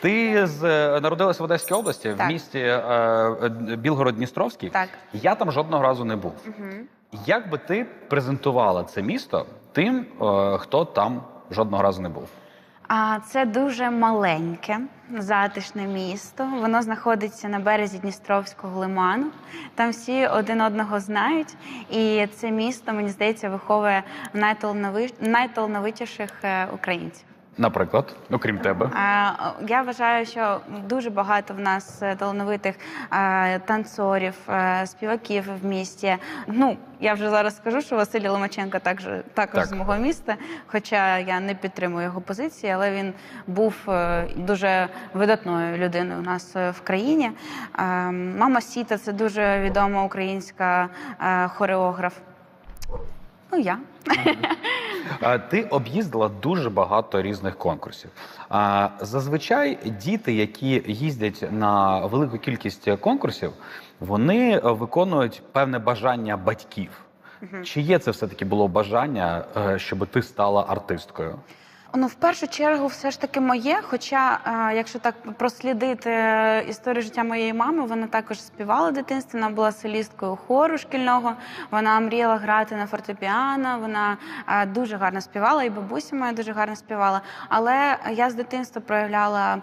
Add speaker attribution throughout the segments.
Speaker 1: Ти з е, народилася в Одеській області в місті е, е, Білгород-Дністровський.
Speaker 2: Так.
Speaker 1: Я там жодного разу не був. Як би ти презентувала це місто тим, е, хто там жодного разу не був?
Speaker 2: А це дуже маленьке, затишне місто. Воно знаходиться на березі Дністровського лиману. Там всі один одного знають. І це місто, мені здається, виховує найталанови- найталановитіших е, українців.
Speaker 1: Наприклад, окрім тебе.
Speaker 2: Я вважаю, що дуже багато в нас е, талановитих е, танцорів, е, співаків в місті. Ну я вже зараз скажу, що Василь Ломаченко також також
Speaker 1: Так.
Speaker 2: з мого міста. Хоча я не підтримую його позиції, але він був дуже видатною людиною у нас в країні. Е, Мама Сіта це дуже відома українська хореограф. Ну я.
Speaker 1: Ти об'їздила дуже багато різних конкурсів. А зазвичай діти, які їздять на велику кількість конкурсів, вони виконують певне бажання батьків. Чи є це все таки було бажання, е, щоб ти стала артисткою?
Speaker 2: Ну, в першу чергу, все ж таки моє. Хоча, е, якщо так прослідити е, історію життя моєї мами, вона також співала в дитинстві, вона була солісткою хору шкільного. Вона мріяла грати на фортепіано. Вона е, дуже гарно співала, і бабуся моя дуже гарно співала. Але я з дитинства проявляла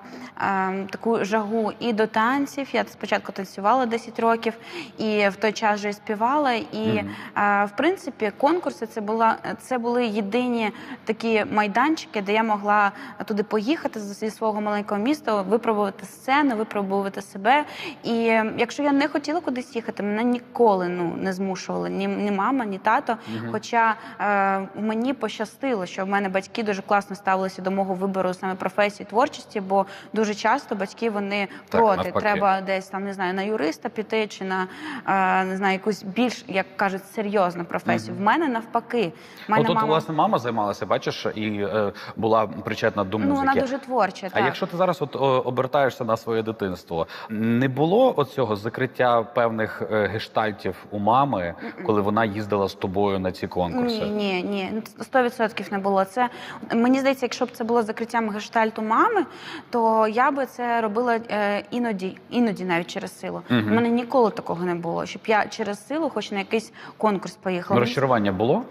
Speaker 2: таку жагу і до танців. Я спочатку танцювала 10 років, і в той час вже і співала. І В принципі, конкурси це була це були єдині такі майданчики, де я могла туди поїхати зі свого маленького міста, випробувати сцену, випробувати себе. І якщо я не хотіла кудись їхати, мене ніколи ну не змушували ні, ні мама, ні тато. Хоча е, мені пощастило, що в мене батьки дуже класно ставилися до мого вибору саме професії творчості, бо дуже часто батьки вони
Speaker 1: Так,
Speaker 2: проти.
Speaker 1: навпаки.
Speaker 2: Треба десь там не знаю на юриста піти чи на е, не знаю якусь більш як кажуть серйозну професію. В мене навпаки. Мене
Speaker 1: Ну, тут,
Speaker 2: мама
Speaker 1: власне, мама займалася, бачиш, і е, була причетна до
Speaker 2: ну вона дуже творча.
Speaker 1: А
Speaker 2: так.
Speaker 1: якщо ти зараз от обертаєшся на своє дитинство, не було оцього закриття певних е, гештальтів у мами, коли вона їздила з тобою на ці конкурси?
Speaker 2: Ні, ні, ні, сто відсотків не було. Це мені здається, якщо б це було закриттям гештальту мами, то я би це робила е, іноді, іноді навіть через силу. У мене ніколи такого не було, щоб я через силу, хоч на якийсь конкурс поїхала.
Speaker 1: Ну, розчарування було?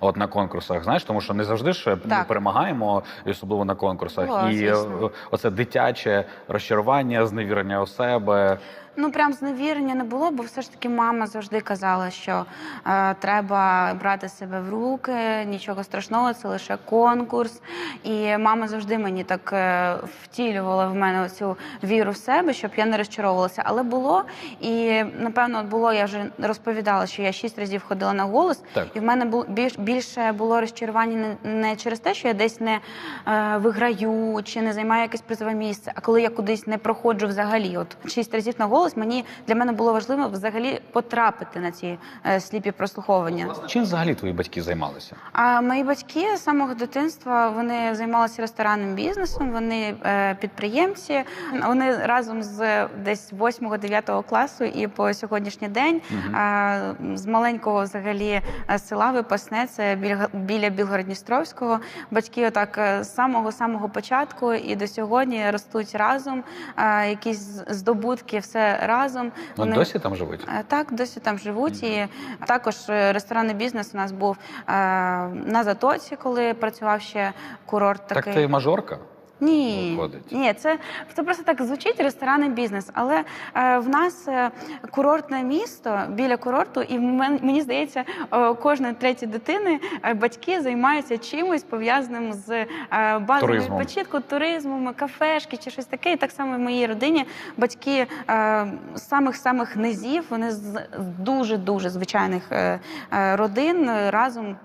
Speaker 1: От на конкурсах, знаєш, тому що не завжди ж ми перемагаємо, особливо на конкурсах.
Speaker 2: О,
Speaker 1: і
Speaker 2: звісно.
Speaker 1: е, оце дитяче розчарування, зневірення у себе.
Speaker 2: Ну прям зневірення не було, бо все ж таки мама завжди казала, що е, треба брати себе в руки, нічого страшного, це лише конкурс. І мама завжди мені так е, втілювала в мене цю віру в себе, щоб я не розчаровувалася. Але було і напевно от було. Я вже розповідала, що я шість разів ходила на голос,
Speaker 1: Так.
Speaker 2: і в мене було більш більше було розчарування не, не через те, що я десь не е, виграю чи не займаю якесь призове місце, а коли я кудись не проходжу взагалі. От шість разів на голос мені для мене було важливо взагалі потрапити на ці е, сліпі прослуховування.
Speaker 1: Чим взагалі твої батьки займалися?
Speaker 2: А мої батьки з самого дитинства вони займалися ресторанним бізнесом. Вони е, підприємці. Вони разом з десь 8-9 класу і по сьогоднішній день е, з маленького взагалі е, села Випасне, це біля, біля Білгород-Дністровського. Батьки отак е, з самого самого початку і до сьогодні ростуть разом. Е, якісь здобутки, все разом.
Speaker 1: Вони досі там живуть?
Speaker 2: Е, Так, досі там живуть. І також е, ресторанний бізнес у нас був е, на затоці, коли працював ще курорт такий.
Speaker 1: Так ти мажорка?
Speaker 2: Ні,
Speaker 1: виходить.
Speaker 2: ні, це, це просто так звучить ресторанний бізнес. Але е, в нас е, курортне місто біля курорту, і мен- мені здається, е, кожної третьої дитини е, батьки займаються чимось пов'язаним з е,
Speaker 1: Туризмом.
Speaker 2: відпочинку, туризмом, кафешки чи щось таке. І так само в моїй родині батьки е, з самих самих низів, вони з дуже дуже звичайних е, е, родин е, разом.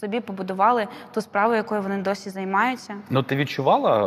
Speaker 2: Собі побудували ту справу, якою вони досі займаються.
Speaker 1: Ну, ти відчувала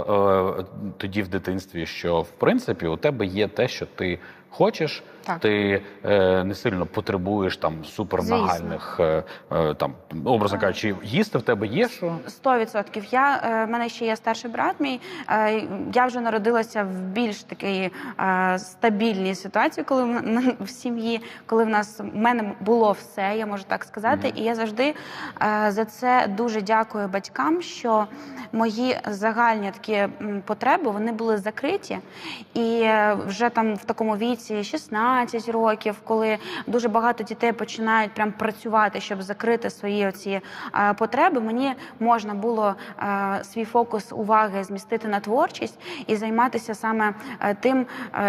Speaker 1: е, тоді в дитинстві, що в принципі у тебе є те, що ти хочеш,
Speaker 2: Так.
Speaker 1: ти е, не сильно потребуєш там супернагальних, е, е, там образно кажучи, їсти в тебе є що?
Speaker 2: Сто відсотків. Я е, в мене ще є старший брат. Мій е, я вже народилася в більш такій е, стабільній ситуації, коли в, в сім'ї, коли в нас в мене було все, я можу так сказати.
Speaker 1: Мгм.
Speaker 2: І я завжди е, за це дуже дякую батькам, що мої загальні такі потреби вони були закриті. І е, вже там в такому віці 16 років, коли дуже багато дітей починають прям працювати, щоб закрити свої оці е, потреби, мені можна було е, свій фокус уваги змістити на творчість і займатися саме е, тим,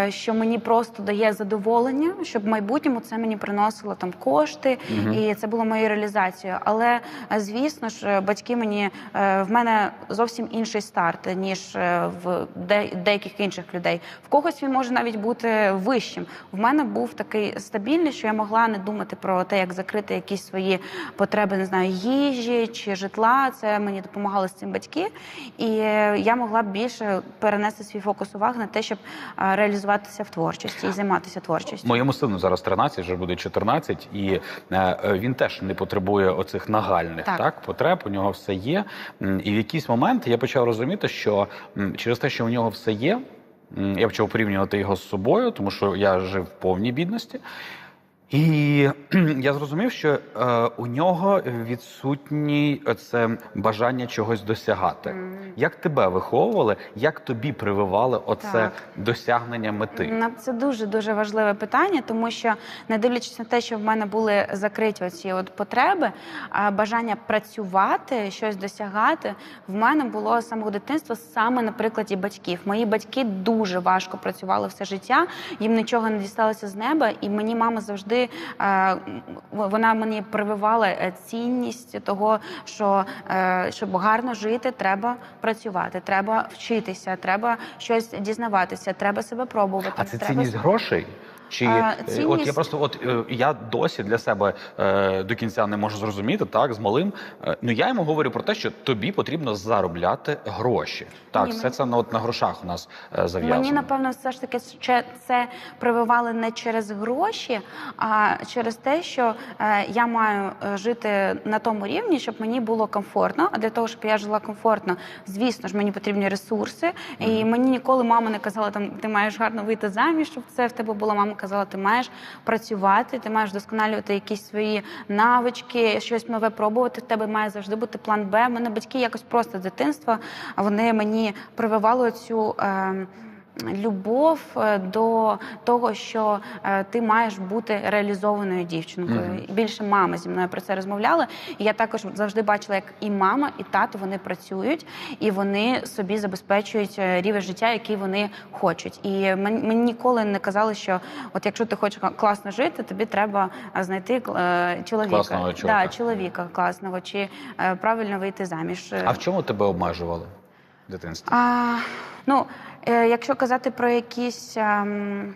Speaker 2: що мені просто дає задоволення, щоб в майбутньому це мені приносило там кошти,
Speaker 1: Мгм.
Speaker 2: і це було моєю реалізацією. Але звісно ж, батьки мені в мене зовсім інший старт ніж в деяких інших людей. В когось він може навіть бути вищим. В мене був такий стабільний, що я могла не думати про те, як закрити якісь свої потреби, не знаю, їжі чи житла. Це мені допомагали з цим батьки, і я могла більше перенести свій фокус уваги на те, щоб реалізуватися в творчості і займатися творчістю.
Speaker 1: Моєму сину зараз 13, вже буде 14, і е, він теж не потребує оцих нагальних так.
Speaker 2: Так.
Speaker 1: потреб. У нього все є. І в якийсь момент я почав розуміти, що через те, що у нього все є, я почав порівнювати його з собою, тому що я жив в повній бідності. І я зрозумів, що е, у нього відсутній це бажання чогось досягати.
Speaker 2: Мгм.
Speaker 1: Як тебе виховували, як тобі прививали оце
Speaker 2: Так.
Speaker 1: досягнення мети?
Speaker 2: Це дуже дуже важливе питання, тому що не дивлячись на те, що в мене були закриті оці от потреби, а бажання працювати, щось досягати, в мене було з самого дитинства саме на прикладі батьків. Мої батьки дуже важко працювали все життя, їм нічого не дісталося з неба, і мені мама завжди е, вона мені прививала е, цінність того, що е, щоб гарно жити, треба працювати, треба вчитися, треба щось дізнаватися, треба себе пробувати.
Speaker 1: А це
Speaker 2: треба...
Speaker 1: цінність грошей? Чи
Speaker 2: А,
Speaker 1: е, от я просто от е, я досі для себе е, до кінця не можу зрозуміти так з малим. Ну я йому говорю про те, що тобі потрібно заробляти гроші. Так,
Speaker 2: Ні,
Speaker 1: все
Speaker 2: мені-
Speaker 1: це на от на грошах у нас е, зав'язано.
Speaker 2: Мені напевно все ж таки це прививали не через гроші, а через те, що е, я маю жити на тому рівні, щоб мені було комфортно. А для того, щоб я жила комфортно, звісно ж, мені потрібні ресурси. І мені ніколи мама не казала, там ти маєш гарно вийти заміж, щоб це в тебе було. Мама казала, ти маєш працювати, ти маєш вдосконалювати якісь свої навички, щось нове пробувати. В тебе має завжди бути план Б. Мене батьки якось просто з дитинства. Вони мені прививали цю. Е, Любов е, до того, що е, ти маєш бути реалізованою дівчинкою.
Speaker 1: Мгм.
Speaker 2: І Більше мама зі мною про це розмовляла. І я також завжди бачила, як і мама, і тато вони працюють, і вони собі забезпечують е, рівень життя, який вони хочуть. І мені ніколи не казали, що от якщо ти хочеш класно жити, тобі треба знайти чоловіка.
Speaker 1: Класного.
Speaker 2: Да, чоловіка класного, чи правильно вийти заміж.
Speaker 1: А в чому тебе обмежували в дитинстві?
Speaker 2: А, ну, якщо казати про якісь ем,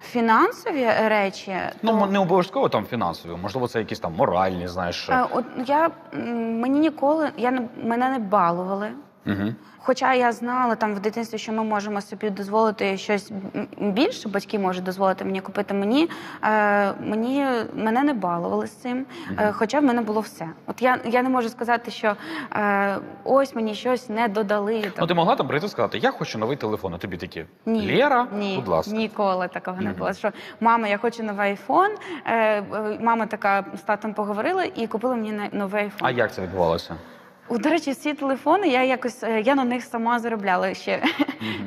Speaker 2: фінансові речі,
Speaker 1: Ну
Speaker 2: то,
Speaker 1: не обов'язково там фінансові, можливо, це якісь там моральні, знаєш.
Speaker 2: е, от я мені ніколи я не мене не балували.
Speaker 1: Угу.
Speaker 2: Хоча я знала там в дитинстві, що ми можемо собі дозволити щось більше, батьки можуть дозволити мені купити. Мені е, мені мене не балували з цим, е, хоча в мене було все. От я, я не можу сказати, що е, ось мені щось не додали.
Speaker 1: Ну
Speaker 2: Там.
Speaker 1: ти могла там прийти і сказати, я хочу новий телефон, а тобі такі
Speaker 2: Ні,
Speaker 1: Лєра,
Speaker 2: ні,
Speaker 1: будь ласка.
Speaker 2: ніколи такого не було. Що мама, я хочу новий айфон. Е, е, мама така з татом поговорила і купила мені на- новий айфон.
Speaker 1: А як це відбувалося?
Speaker 2: О, До речі, ці телефони я якось е, я на них сама заробляла ще.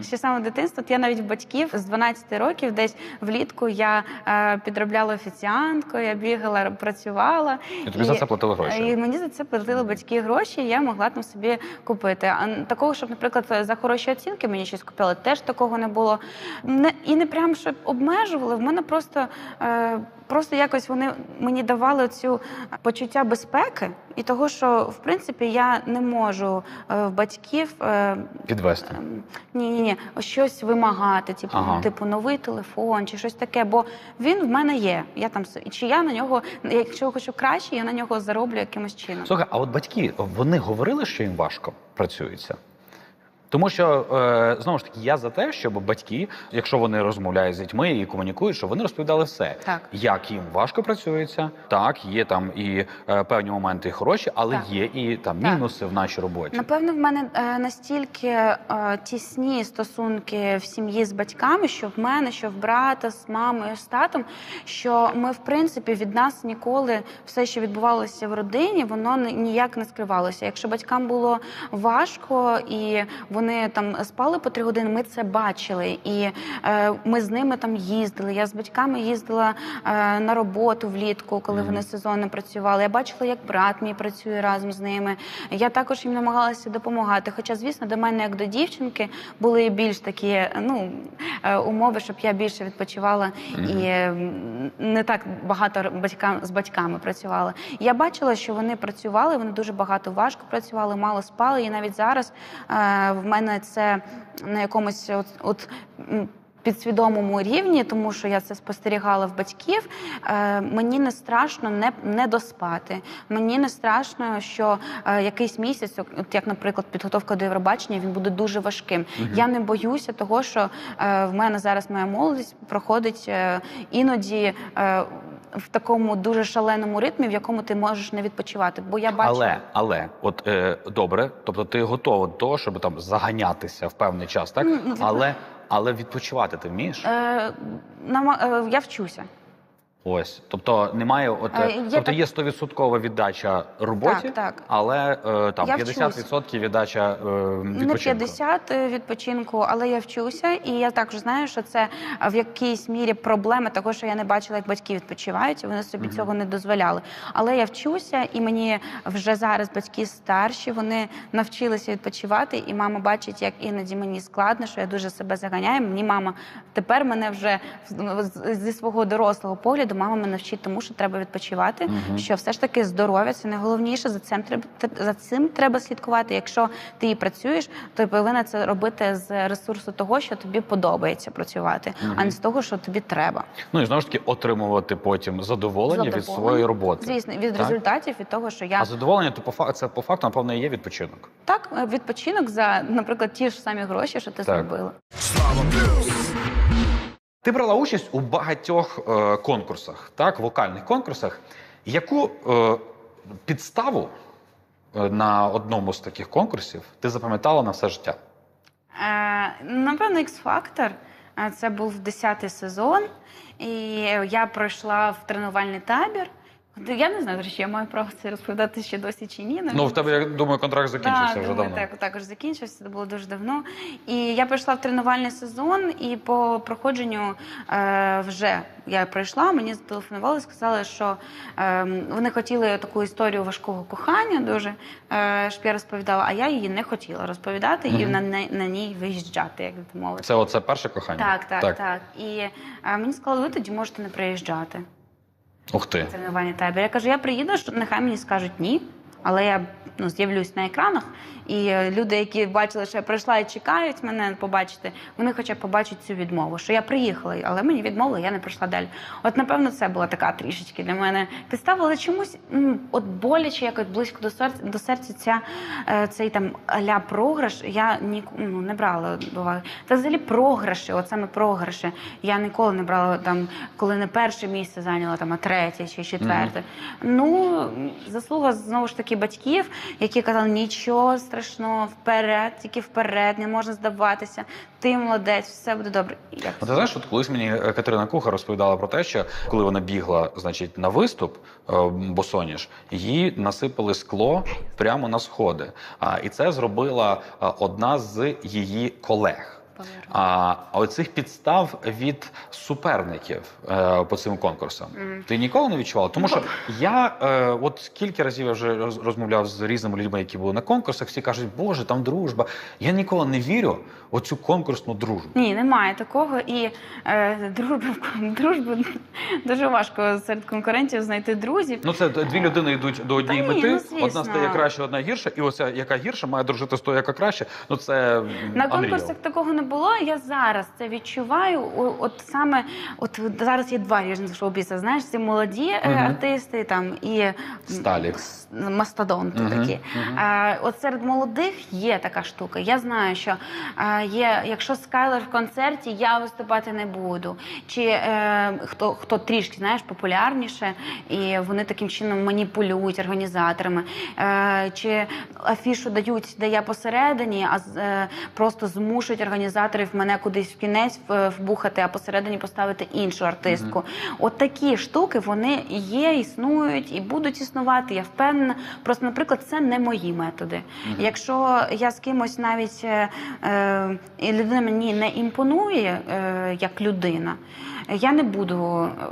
Speaker 2: Ще саме дитинство. Я навіть в батьків з 12 років, десь влітку я е, підробляла офіціанткою, я бігала, працювала.
Speaker 1: І тобі за це платили гроші?
Speaker 2: І мені за це платили батьки гроші, і я могла там собі купити. А такого, щоб, наприклад, за хороші оцінки мені щось купили, теж такого не було. Не, і не прям щоб обмежували. В мене просто. Е, Просто якось вони мені давали цю почуття безпеки і того, що в принципі я не можу е, в батьків е,
Speaker 1: Підвести.
Speaker 2: ні, ні, ні, щось вимагати, типу,
Speaker 1: Ага.
Speaker 2: типу новий телефон чи щось таке. Бо він в мене є. Я там чи я на нього, якщо хочу краще, я на нього зароблю якимось чином.
Speaker 1: Слухай, а от батьки вони говорили, що їм важко працюється? Тому що е, знову ж таки я за те, щоб батьки, якщо вони розмовляють з дітьми і комунікують, щоб вони розповідали все,
Speaker 2: Так.
Speaker 1: як їм важко працюється. Так, є там і е, певні моменти хороші, але
Speaker 2: Так.
Speaker 1: є і там
Speaker 2: Так.
Speaker 1: мінуси в нашій роботі.
Speaker 2: Напевно, в мене е, настільки тісні стосунки в сім'ї з батьками, що в мене, що в брата, з мамою, з татом, що ми, в принципі, від нас ніколи все, що відбувалося в родині, воно ні- ніяк не скривалося. Якщо батькам було важко і вони там спали по три години, ми це бачили. І е, ми з ними там їздили. Я з батьками їздила е, на роботу влітку, коли
Speaker 1: Мгм.
Speaker 2: вони сезонно працювали. Я бачила, як брат мій працює разом з ними. Я також їм намагалася допомагати. Хоча, звісно, до мене, як до дівчинки, були більш такі ну, е, умови, щоб я більше відпочивала і е, не так багато батькам з батьками працювала. Я бачила, що вони працювали, вони дуже багато важко працювали, мало спали. І навіть зараз е, в мене це на якомусь от, от підсвідомому рівні, тому що я це спостерігала в батьків. Е, мені не страшно не, не доспати. Мені не страшно, що е, якийсь місяць, от як, наприклад, підготовка до Євробачення, він буде дуже важким. Я не боюся того, що е, в мене зараз моя молодість проходить е, іноді. В такому дуже шаленому ритмі, в якому ти можеш не відпочивати, бо я бачу
Speaker 1: Але, але, от е, добре, тобто ти готова до того, щоб там заганятися в певний час, так?
Speaker 2: Ну, ну,
Speaker 1: Але, але відпочивати ти вмієш?
Speaker 2: е, нама- е, я вчуся.
Speaker 1: Ось, тобто немає, от
Speaker 2: Е,
Speaker 1: е,
Speaker 2: є
Speaker 1: тобто
Speaker 2: так-
Speaker 1: є 100% віддача роботі,
Speaker 2: Так, так.
Speaker 1: але е, там
Speaker 2: Я
Speaker 1: 50% віддача е,
Speaker 2: Не
Speaker 1: відпочинку.
Speaker 2: 50 відпочинку, але я вчуся, і я також знаю, що це в якійсь мірі проблема того, що я не бачила, як батьки відпочивають, і вони собі цього не дозволяли. Але я вчуся, і мені вже зараз батьки старші, вони навчилися відпочивати, і мама бачить, як іноді мені складно, що я дуже себе заганяю. Мені мама тепер мене вже зі свого дорослого погляду, мама мене вчить тому, що треба відпочивати.
Speaker 1: Мгм.
Speaker 2: Що все ж таки здоров'я це найголовніше. За цим треба за цим треба слідкувати. Якщо ти і працюєш, то повинна це робити з ресурсу того, що тобі подобається працювати, а не з того, що тобі треба.
Speaker 1: Ну і знову ж таки отримувати потім задоволення, від своєї роботи.
Speaker 2: Звісно, від
Speaker 1: Так?
Speaker 2: результатів від того, що я
Speaker 1: А задоволення то по факту це по факту, напевно, і є відпочинок.
Speaker 2: так е, відпочинок за, наприклад, ті ж самі гроші, що ти
Speaker 1: Так.
Speaker 2: зробила.
Speaker 1: Ти брала участь у багатьох е, конкурсах, так, вокальних конкурсах. Яку е, підставу е, на одному з таких конкурсів ти запам'ятала на все життя?
Speaker 2: Е, напевно, X-Factor. Е, Це був 10-й сезон, і я пройшла в тренувальний табір. Я не знаю, до речі, я маю право це розповідати ще досі чи ні.
Speaker 1: Ну, в тебе, я думаю, контракт закінчився
Speaker 2: Так,
Speaker 1: вже
Speaker 2: думаю,
Speaker 1: давно.
Speaker 2: Так, також закінчився, це було дуже давно. І я прийшла в тренувальний сезон, і по проходженню е, вже я пройшла, мені зателефонували, сказали, що е, вони хотіли таку історію важкого кохання дуже, е, щоб я розповідала, а я її не хотіла розповідати і на, на, на ній виїжджати, як би мовити.
Speaker 1: Це оце перше кохання?
Speaker 2: Так, так, так, І е, мені сказали, ви тоді можете не приїжджати.
Speaker 1: Ух ти.
Speaker 2: Тренування табір. Я кажу, я приїду, що нехай мені скажуть ні. Але я ну, з'явлюсь на екранах, і е, люди, які бачили, що я прийшла і чекають мене побачити, вони хоча б побачать цю відмову, що я приїхала, але мені відмовили, я не прийшла далі. От, напевно, це була така трішечки для мене підстава, але чомусь от боляче, якось близько до серця до серця ця е, цей там аля програш. Я ні, ну, не брала до уваги. Та взагалі програші, от саме програші. Я ніколи не брала там, коли не перше місце зайняла, там, а третє чи четверте. Ну, заслуга знову ж таки батьків, які казали, нічого страшного, вперед, тільки вперед, не можна здаватися. Ти молодець, все буде добре. І я
Speaker 1: ти знаєш, от колись мені е, Катерина Куха розповідала про те, що коли вона бігла, значить, на виступ е, босоніж, їй насипали скло прямо на сходи. А і це зробила е, одна з її колег.
Speaker 2: Поверну.
Speaker 1: А оцих підстав від суперників е, по цим конкурсам
Speaker 2: Мгм.
Speaker 1: ти ніколи не відчувала? Тому що я е, от скільки разів я вже розмовляв з різними людьми, які були на конкурсах, всі кажуть, Боже, там дружба. Я ніколи не вірю в оцю конкурсну дружбу.
Speaker 2: Ні, немає такого. І е, дружбу, дружбу дуже важко серед конкурентів знайти друзів.
Speaker 1: Ну це дві людини йдуть до однієї
Speaker 2: Та ні,
Speaker 1: мети.
Speaker 2: ну, звісно.
Speaker 1: одна стає краще, одна гірша, і оця яка гірша має дружити з тою, яка краще. Ну це
Speaker 2: На конкурсах такого не було. Я зараз це відчуваю. От саме от зараз є два різних шоу-бізнесу, Знаєш, ці молоді
Speaker 1: Мгм.
Speaker 2: артисти там і
Speaker 1: Сталі.
Speaker 2: мастодонти
Speaker 1: Мгм,
Speaker 2: такі.
Speaker 1: мгм.
Speaker 2: Е, от серед молодих є така штука. Я знаю, що е, є, якщо Скайлер в концерті, я виступати не буду. Чи е, хто, хто трішки знаєш популярніше, і вони таким чином маніпулюють організаторами, е, чи афішу дають, де я посередині, а е, просто змушують організаторів мене кудись в кінець вбухати, а посередині поставити іншу артистку. От такі штуки вони є, існують і будуть існувати. Я впевнена. Просто, наприклад, це не мої методи. Якщо я з кимось навіть е, е, людина мені не імпонує е, як людина, я не буду. е,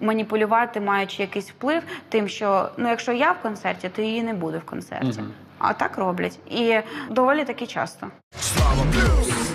Speaker 2: Маніпулювати, маючи якийсь вплив, тим, що ну, якщо я в концерті, то її не буде в концерті.
Speaker 1: Мгм.
Speaker 2: А так роблять. І доволі таки часто.
Speaker 3: Слава плюс.